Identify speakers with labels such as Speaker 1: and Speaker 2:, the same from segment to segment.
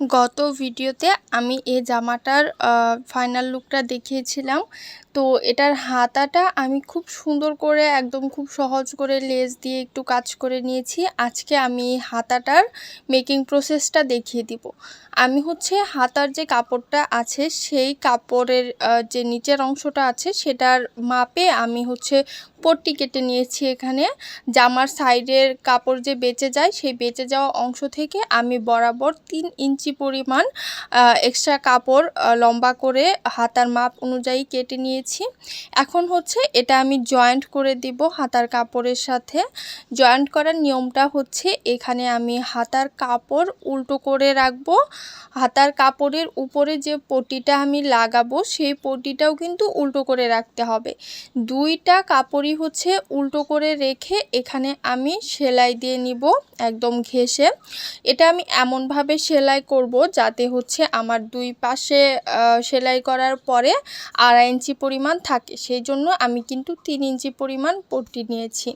Speaker 1: গত ভিডিওতে আমি এই জামাটার ফাইনাল লুকটা দেখিয়েছিলাম। তো এটার হাতাটা আমি খুব সুন্দর করে, একদম খুব সহজ করে লেস দিয়ে একটু কাজ করে নিয়েছি। আজকে আমি হাতাটার মেকিং প্রসেসটা দেখিয়ে দিব। আমি হচ্ছে হাতার যে কাপড়টা আছে, সেই কাপড়ের যে নিচের অংশটা আছে, সেটার মাপে আমি হচ্ছে পট্টি কেটে নিয়েছি এখানে। জামার সাইডের কাপড় যে বেঁচে যায়, সেই বেঁচে যাওয়া অংশ থেকে আমি বরাবর তিন ইঞ্চি পরিমাণ এক্সট্রা কাপড় লম্বা করে হাতার মাপ অনুযায়ী কেটে নিয়েছি। এখন হচ্ছে এটা আমি জয়েন্ট করে দিব হাতার কাপড়ের সাথে। জয়েন্ট করার নিয়মটা হচ্ছে এখানে আমি হাতার কাপড় উল্টো করে রাখব। হাতার কাপড়ের উপরে যে পটিটা আমি লাগাবো, সেই পটিটাও কিন্তু উল্টো করে রাখতে হবে। দুইটা কাপড়ই হচ্ছে উল্টো করে রেখে এখানে আমি সেলাই দিয়ে নিব একদম ঘেসে এটা আমি এমনভাবে সেলাই করব যাতে হচ্ছে আমার দুই পাশে সেলাই করার পরে আড়াই ইঞ্চি পরিমাণ থাকে। সেই জন্য আমি কিন্তু তিন ইঞ্চি পরিমাণ পট্টি নিয়েছি।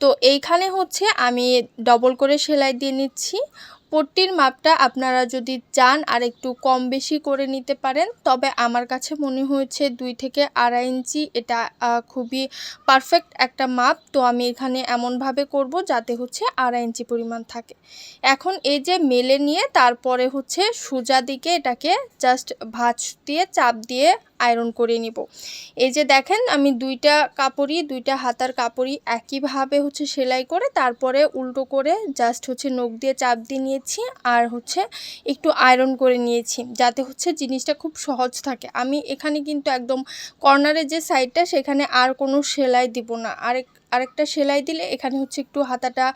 Speaker 1: তো এইখানে হচ্ছে আমি ডবল করে সেলাই দিয়ে নিচ্ছি। পট্টির মাপটা আপনারা যদি চান আর একটু কম বেশি করে নিতে পারেন, তবে আমার কাছে মনে হয়েছে দুই থেকে আড়াই ইঞ্চি এটা খুবই পারফেক্ট একটা মাপ। তো আমি এখানে এমনভাবে করব যাতে হচ্ছে আড়াই ইঞ্চি পরিমাণ থাকে। এখন এই যে মেলে নিয়ে তারপরে হচ্ছে সোজা দিকে এটাকে জাস্ট ভাঁজ দিয়ে, চাপ দিয়ে আয়রন করে নিব। এই যে দেখেন, আমি দুইটা কাপড়ই, দুইটা হাতার কাপড়ই একইভাবে হচ্ছে সেলাই করে তারপরে উল্টো করে জাস্ট হচ্ছে নখ দিয়ে চাপ দিয়ে নিয়েছি আর হচ্ছে একটু আয়রন করে নিয়েছি যাতে হচ্ছে জিনিসটা খুব সহজ থাকে। আমি এখানে কিন্তু একদম কর্নারের যে সাইডটা সেখানে আর কোনো সেলাই দিব না। আরেক, আরেকটা সেলাই দিলে এখানে হচ্ছে একটু হাতাটা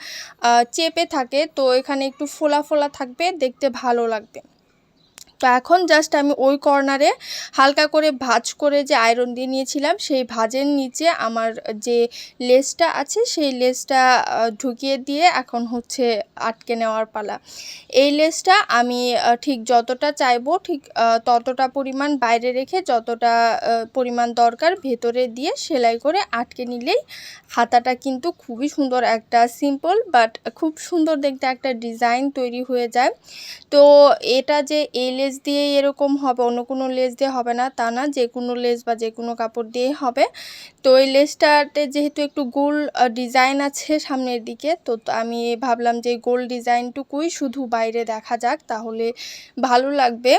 Speaker 1: চেপে থাকে, তো এখানে একটু ফোলা ফোলা থাকবে, দেখতে ভালো লাগবে। তো এখন জাস্ট আমি ওই কর্নারে হালকা করে ভাজ করে যে আয়রন দিয়ে নিয়েছিলাম, সেই ভাজের নিচে আমার যে লেসটা আছে, সেই লেসটা ঢুকিয়ে দিয়ে এখন হচ্ছে আটকে নেওয়ার পালা। এই লেসটা আমি ঠিক যতটা চাইব, ঠিক ততটা পরিমাণ বাইরে রেখে যতটা পরিমাণ দরকার ভেতরে দিয়ে সেলাই করে আটকে নিলেই হাতাটা কিন্তু খুবই সুন্দর একটা সিম্পল বাট খুব সুন্দর দেখতে একটা ডিজাইন তৈরি হয়ে যায়। তো এটা যে এই লেস দিয়ে এরকম হবে, অন্য কোনো লেস দিয়ে হবে না, তা না, যে কোনো লেস বা যে কোনো কাপড় দিয়ে হবে। তো এই লেসটাতে যেহেতু একটু গোল ডিজাইন আছে সামনের দিকে, তো আমি ভাবলাম যে গোল ডিজাইনটুকুই শুধু বাইরে দেখা যাক, তাহলে ভালো লাগবে।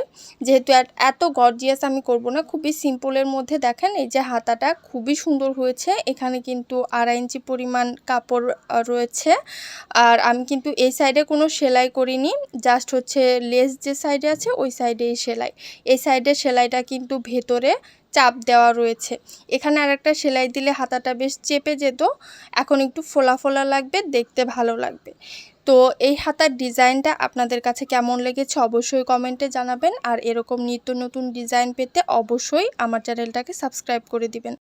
Speaker 1: যেহেতু এত গর্জিয়াস আমি করব না, খুবই সিম্পলের মধ্যে দেখেন, এই যে হাতাটা খুবই সুন্দর হয়েছে, এখানে কিন্তু আড়াই ইঞ্চি পরিমাণ কাপড় রয়েছে। আর আমি কিন্তু এই সাইডে কোনো সেলাই করিনি জাস্ট হচ্ছে লেস যে সাইডে আছে, ওই সাইডেই সেলাই, এই সাইডের সেলাইটা কিন্তু ভেতরে চাপ দেওয়া রয়েছে। এখানে আর একটা সেলাই দিলে হাতাটা বেশ চেপে যেত, এখন একটু ফোলা ফোলা লাগবে, দেখতে ভালো লাগবে। তো এই হাতার ডিজাইনটা আপনাদের কাছে কেমন লেগেছে অবশ্যই কমেন্টে জানাবেন, আর এরকম নিত্য নতুন ডিজাইন পেতে অবশ্যই আমার চ্যানেলটাকে সাবস্ক্রাইব করে দিবেন।